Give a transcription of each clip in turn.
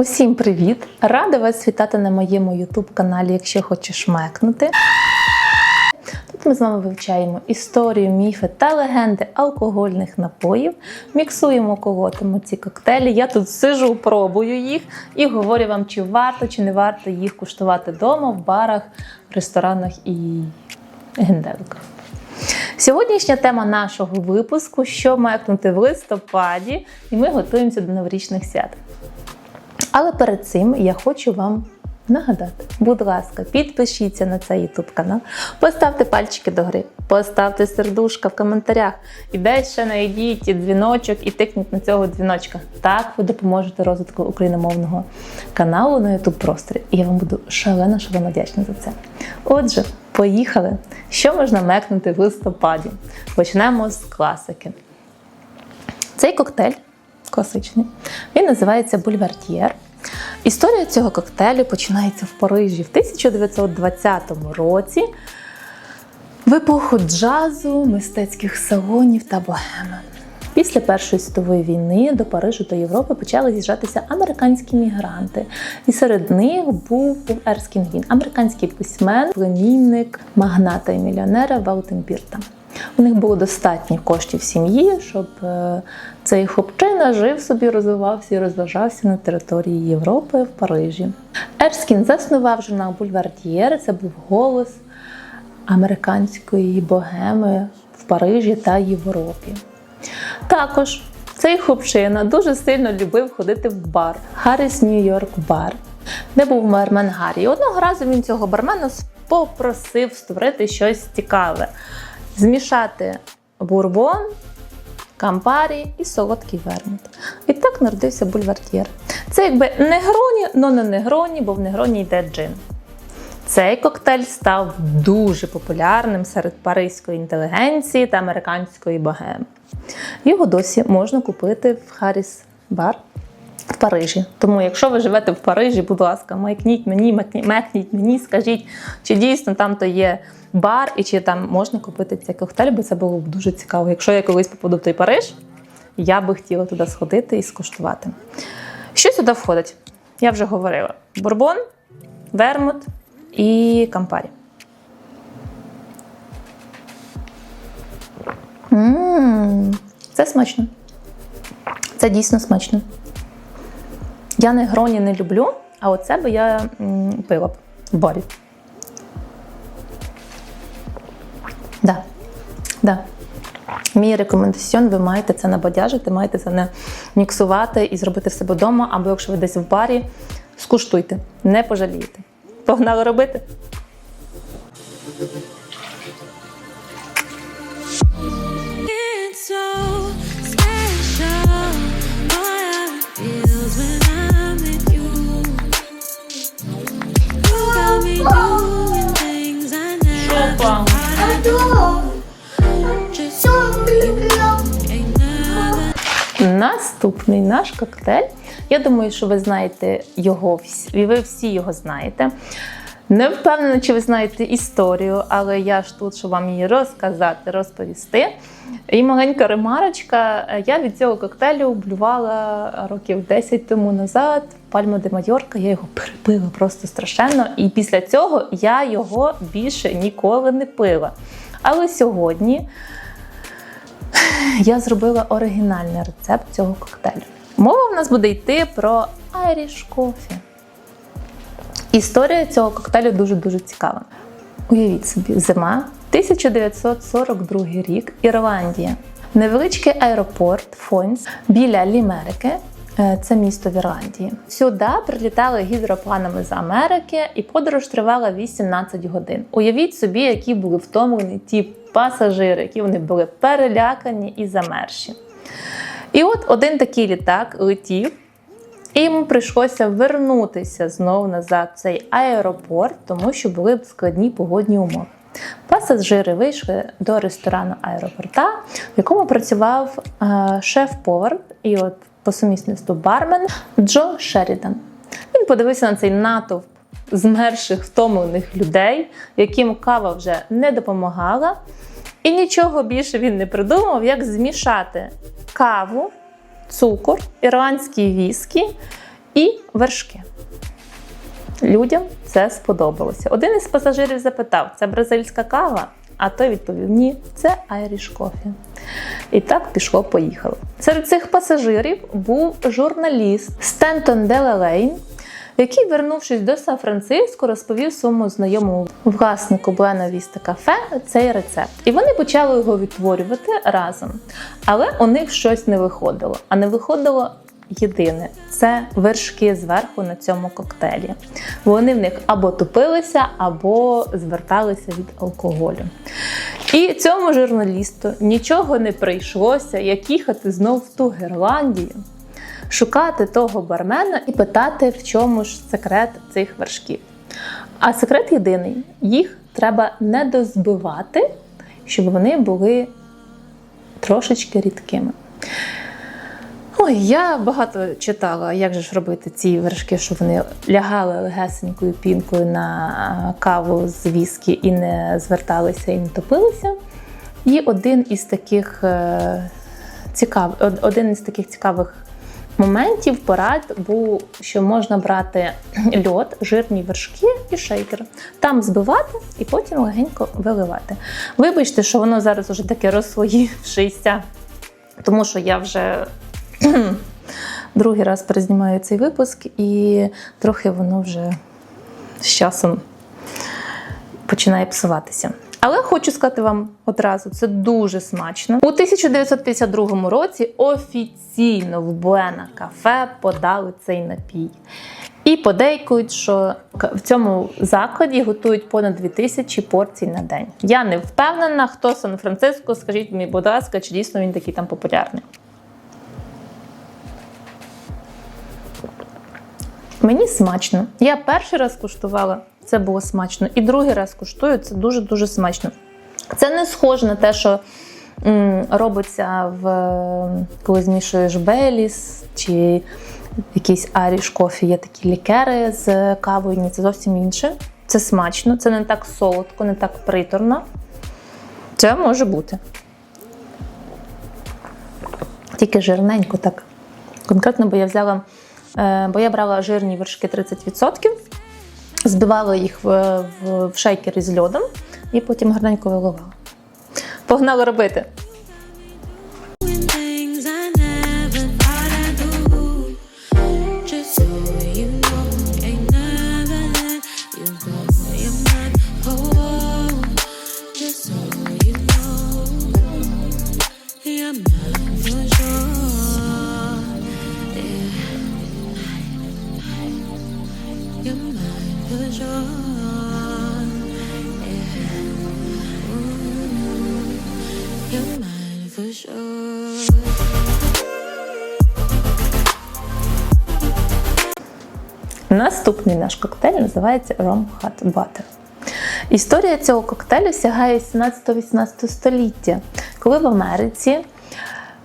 Усім привіт! Рада вас вітати на моєму YouTube каналі, якщо хочеш мекнути. Тут ми з вами вивчаємо історію, міфи та легенди алкогольних напоїв. Міксуємо, колотимо ці коктейлі. Я тут сижу, пробую їх і говорю вам, чи варто, чи не варто їх куштувати вдома, в барах, ресторанах і генделиках. Сьогоднішня тема нашого випуску що мекнути в листопаді, і ми готуємося до новорічних свят. Але перед цим я хочу вам нагадати, будь ласка, підпишіться на цей YouTube канал, поставте пальчики до гри, поставте сердушка в коментарях і десь ще знайдіть дзвіночок і тикніть на цього дзвіночка. Так ви допоможете розвитку україномовного каналу на YouTube просторі. І я вам буду шалено шалено вдячна за це. Отже, поїхали! Що можна мекнути в листопаді? Почнемо з класики. Цей коктейль класичний. Він називається Бульвартьєр. Історія цього коктейлю починається в Парижі в 1920 році. В епоху джазу, мистецьких салонів та богеми. Після Першої світової війни до Парижу та Європи почали з'їжджатися американські мігранти. І серед них був Ерскін Він, американський письмен, племінник магната і мільйонера Валтенбірта. У них було достатньо коштів сім'ї, щоб е, цей хлопчина жив собі, розвивався і розважався на території Європи в Парижі. Ерскін заснував журнал Бульвардієр. Це був голос американської богеми в Парижі та Європі. Також цей хлопчина дуже сильно любив ходити в бар Харріс Нью-Йорк бар, де був бармен Гаррі. Одного разу він цього бармена попросив створити щось цікаве змішати бурбон, кампарі і солодкий вермут. І так народився бульвартьєр. Це якби негроні, але не негроні, бо в негроні йде джин. Цей коктейль став дуже популярним серед паризької інтелігенції та американської богеми. Його досі можна купити в Харріс Бар в Парижі. Тому, якщо ви живете в Парижі, будь ласка, майкніть мені, мекні- мекніть мені, скажіть, чи дійсно там то є бар і чи там можна купити цей коктейль, бо це було б дуже цікаво. Якщо я колись попаду в той Париж, я би хотіла туди сходити і скуштувати. Що сюди входить? Я вже говорила: бурбон, вермут і кампарі. Це смачно. Це дійсно смачно. Я не гроні не люблю, а оце би я пила б в барі. Мій рекомендаціон, ви маєте це набадяжити, маєте це не міксувати і зробити в себе вдома, або якщо ви десь в барі, скуштуйте, не пожалієте. Погнали робити. Наступний наш коктейль. Я думаю, що ви знаєте його і ви всі його знаєте. Не впевнена, чи ви знаєте історію, але я ж тут, щоб вам її розказати, розповісти. І маленька ремарочка. Я від цього коктейлю блювала років 10 тому назад. Пальма де Майорка, я його перепила просто страшенно. І після цього я його більше ніколи не пила. Але сьогодні я зробила оригінальний рецепт цього коктейлю. Мова в нас буде йти про Irish Coffee. Історія цього коктейлю дуже-дуже цікава. Уявіть собі, зима 1942 рік, Ірландія. Невеличкий аеропорт Фонс біля Лімерики. Е, Це місто в Ірландії. Сюди прилітали гідропланами з Америки, і подорож тривала 18 годин. Уявіть собі, які були втомлені ті пасажири, які вони були перелякані і замерші. І от один такий літак летів, і йому прийшлося вернутися знову назад цей аеропорт, тому що були складні погодні умови. Пасажири вийшли до ресторану аеропорта, в якому працював е, шеф-повар і от по сумісництву бармен Джо Шерідан. Він подивився на цей натовп змерших, втомлених людей, яким кава вже не допомагала. І нічого більше він не придумав, як змішати каву, цукор, ірландські віскі і вершки. Людям це сподобалося. Один із пасажирів запитав: це бразильська кава? А той відповів: ні, це Irish Coffee. І так пішло, поїхало. Серед цих пасажирів був журналіст Стентон Делалейн, який, вернувшись до Сан-Франциско, розповів своєму знайомому власнику Буена Віста кафе цей рецепт. І вони почали його відтворювати разом. Але у них щось не виходило. А не виходило єдине це вершки зверху на цьому коктейлі. Вони в них або тупилися, або зверталися від алкоголю. І цьому журналісту нічого не прийшлося, як їхати знов в ту Гірландію, шукати того бармена і питати, в чому ж секрет цих вершків. А секрет єдиний: їх треба не дозбивати, щоб вони були трошечки рідкими. Ой, я багато читала, як же ж робити ці вершки, щоб вони лягали легесенькою пінкою на каву з віскі і не зверталися і не топилися. І один із таких е, цікав, один із таких цікавих моментів порад був, що можна брати льод, жирні вершки і шейкер, там збивати і потім легенько виливати. Вибачте, що воно зараз уже таке розслоївшися, тому що я вже другий раз перезнімаю цей випуск, і трохи воно вже з часом починає псуватися. Але хочу сказати вам одразу, це дуже смачно. У 1952 році офіційно в Буена кафе подали цей напій. І подейкують, що в цьому закладі готують понад 2000 порцій на день. Я не впевнена, хто Сан-Франциско, скажіть мені, будь ласка, чи дійсно він такий там популярний. Мені смачно. Я перший раз куштувала, це було смачно. І другий раз куштую, це дуже-дуже смачно. Це не схоже на те, що м, робиться в коли змішуєш Беліс чи якийсь Irish кофі. Є такі лікери з кавою. Ні, це зовсім інше. Це смачно, це не так солодко, не так приторно. Це може бути. Тільки жирненько так. Конкретно, бо я взяла, бо я брала жирні вершки 30%, збивала їх в шейкері з льодом і потім гарненько виливала. Погнали робити! Наступний наш коктейль називається Rum Hot Butter. Історія цього коктейлю сягає 17-18 століття, коли в Америці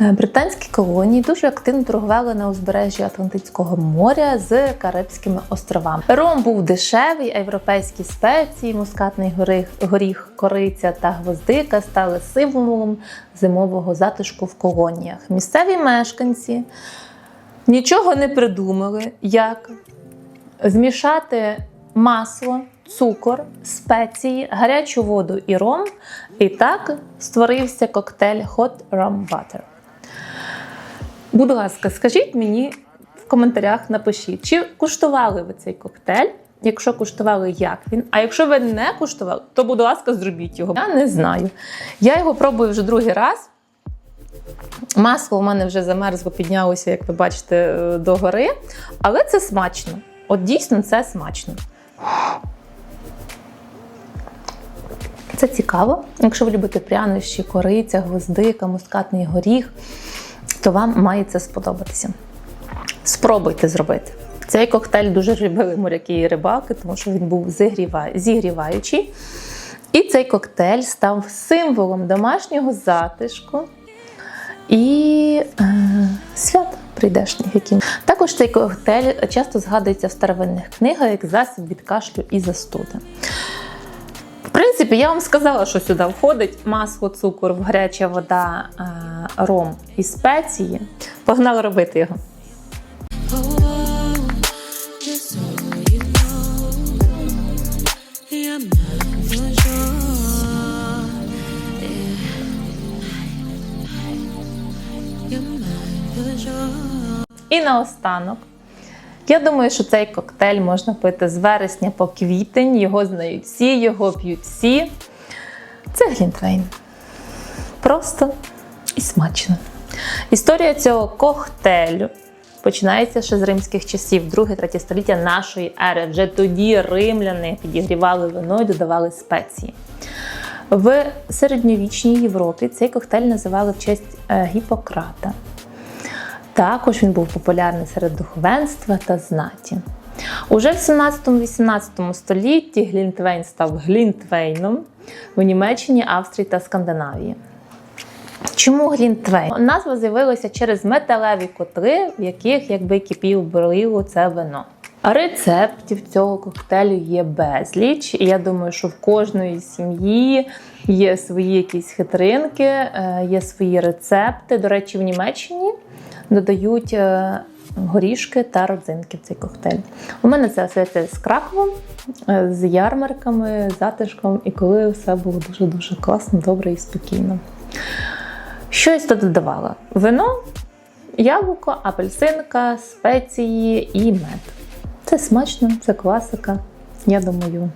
е, британські колонії дуже активно торгували на узбережжі Атлантичного моря з Карибськими островами. Ром був дешевий, а європейські спеції, мускатний горіх, горіх, кориця та гвоздика стали символом зимового затишку в колоніях. Місцеві мешканці нічого не придумали, як змішати масло, цукор, спеції, гарячу воду і ром. І так створився коктейль Hot Rum Butter. Будь ласка, скажіть мені в коментарях, напишіть, чи куштували ви цей коктейль? Якщо куштували, як він? А якщо ви не куштували, то, будь ласка, зробіть його. Я не знаю. Я його пробую вже другий раз. Масло у мене вже замерзло, піднялося, як ви бачите, е, догори. Але це смачно. От дійсно це смачно. Це цікаво. Якщо ви любите прянощі, кориця, гвоздика, мускатний горіх, то вам має це сподобатися. Спробуйте зробити. Цей коктейль дуже любили моряки і рибаки, тому що він був зігріваючий. І цей коктейль став символом домашнього затишку і е, свят прийдешніх. Які. Також цей коктейль часто згадується в старовинних книгах як засіб від кашлю і застуди. В принципі, я вам сказала, що сюди входить масло, цукор, гаряча вода, е, ром і спеції. Погнали робити його. Наостанок. Я думаю, що цей коктейль можна пити з вересня по квітень. Його знають всі, його п'ють всі. Це Глінтвейн. Просто і смачно. Історія цього коктейлю починається ще з римських часів, 2-3 століття нашої ери. Вже тоді римляни підігрівали вино і додавали спеції. В середньовічній Європі цей коктейль називали в честь е, Гіппократа. Також він був популярний серед духовенства та знаті. Уже в 17-18 столітті Глінтвейн став Глінтвейном в Німеччині, Австрії та Скандинавії. Чому Глінтвейн? Назва з'явилася через металеві котли, в яких якби кипів брило це вино. Рецептів цього коктейлю є безліч, і я думаю, що в кожної сім'ї є свої якісь хитринки, е, є свої рецепти. До речі, в Німеччині додають е, горішки та родзинки в цей коктейль. У мене це все з Краковом, е, з ярмарками, затишком, і коли все було дуже-дуже класно, добре і спокійно. Щось то додавала: вино, яблуко, апельсинка, спеції і мед. Це смачно, це класика. Я думаю,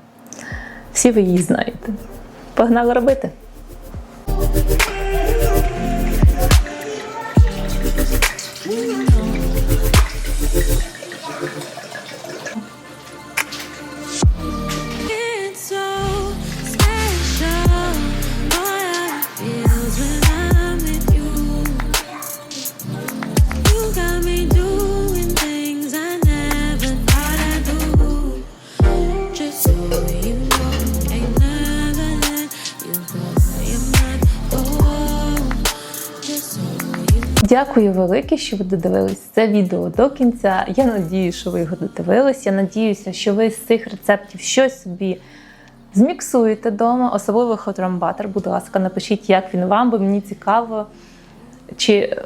всі ви її знаєте. Погнали робити! Дякую велике, що ви додивились це відео до кінця. Я надію, що ви його додивились. Я надіюся, що ви з цих рецептів щось собі зміксуєте вдома, особливо хотрамбатер. Будь ласка, напишіть, як він вам, бо мені цікаво, чи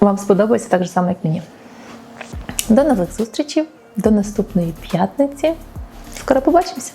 вам сподобається так же само, як мені. До нових зустрічей, до наступної п'ятниці. Скоро побачимося!